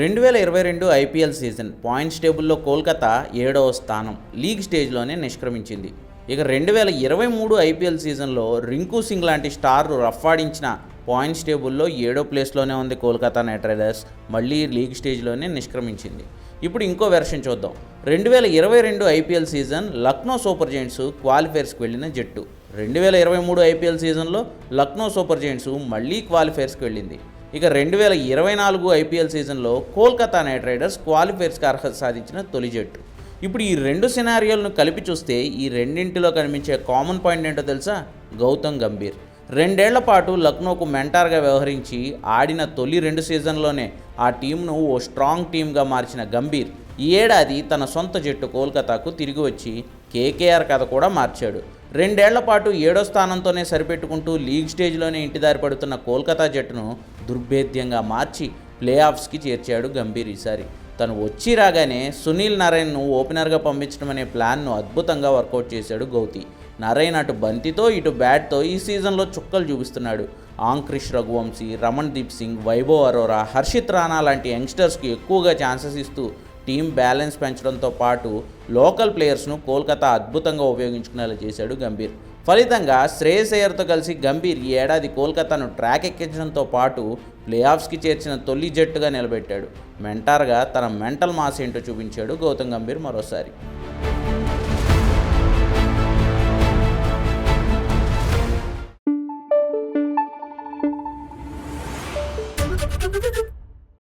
రెండు వేల ఇరవై రెండు ఐపీఎల్ సీజన్ పాయింట్స్ టేబుల్లో కోల్కతా ఏడవ స్థానం లీగ్ స్టేజ్లోనే నిష్క్రమించింది. ఇక రెండు వేల ఇరవై మూడు ఐపీఎల్ సీజన్లో రింకు సింగ్ లాంటి స్టార్ రఫాడించిన పాయింట్స్ టేబుల్లో ఏడో ప్లేస్లోనే ఉంది కోల్కతా నైట్ రైడర్స్ మళ్ళీ లీగ్ స్టేజ్లోనే నిష్క్రమించింది. ఇప్పుడు ఇంకో వెర్షన్ చూద్దాం. రెండు వేల ఇరవై రెండు IPL season Lucknow super giants క్వాలిఫైర్స్కి వెళ్ళిన జట్టు. రెండు వేల ఇరవై మూడు ఐపీఎల్ సీజన్లో లక్నో సూపర్ జైంట్స్ మళ్ళీ క్వాలిఫైర్స్కి వెళ్ళింది. ఇక రెండు వేల ఇరవై నాలుగు ఐపీఎల్ సీజన్లో కోల్కతా నైట్ రైడర్స్ క్వాలిఫైర్స్కి అర్హత సాధించిన తొలి జట్టు. ఇప్పుడు ఈ రెండు సినారియోలను కలిపి చూస్తే ఈ రెండింటిలో కనిపించే కామన్ పాయింట్ ఏంటో తెలుసా? గౌతమ్ గంభీర్. రెండేళ్ళ పాటు లక్నోకు మెంటార్గా వ్యవహరించి ఆడిన తొలి రెండు సీజన్లోనే ఆ టీంను ఓ స్ట్రాంగ్ టీంగా మార్చిన గంభీర్ ఈ ఏడాది తన సొంత జట్టు కోల్కతాకు తిరిగి వచ్చి కేకేఆర్ కథ కూడా మార్చాడు. రెండేళ్ళ పాటు ఏడో స్థానంతోనే సరిపెట్టుకుంటూ లీగ్ స్టేజ్లోనే ఇంటిదారి పడుతున్న కోల్కతా జట్టును దుర్భేద్యంగా మార్చి ప్లే ఆఫ్స్కి చేర్చాడు గంభీర్ ఈసారి. తను వచ్చి రాగానే సునీల్ నారాయణ్ను ఓపెనర్గా పంపించడం అనే ప్లాన్ను అద్భుతంగా వర్కౌట్ చేశాడు గౌతి. నారాయణ అటు బంతితో ఇటు బ్యాట్తో ఈ సీజన్లో చుక్కలు చూపిస్తున్నాడు. ఆంక్రిష్ రఘువంశీ రమణ్దీప్ సింగ్ వైభవ్ అరోరా హర్షిత్ రాణా లాంటి యంగ్స్టర్స్కి ఎక్కువగా ఛాన్సెస్ ఇస్తూ టీం బ్యాలెన్స్ పెంచడంతో పాటు లోకల్ ప్లేయర్స్ను కోల్కతా అద్భుతంగా ఉపయోగించుకునేలా చేశాడు గంభీర్. ఫలితంగా శ్రేయస్ అయ్యర్తో కలిసి గంభీర్ ఈ ఏడాది కోల్కతాను ట్రాక్ ఎక్కించడంతో పాటు ప్లే ఆఫ్స్కి చేర్చిన తొలి జట్టుగా నిలబెట్టాడు. మెంటార్గా తన మెంటల్ మాస్ ఏంటో చూపించాడు గౌతమ్ గంభీర్ మరోసారి.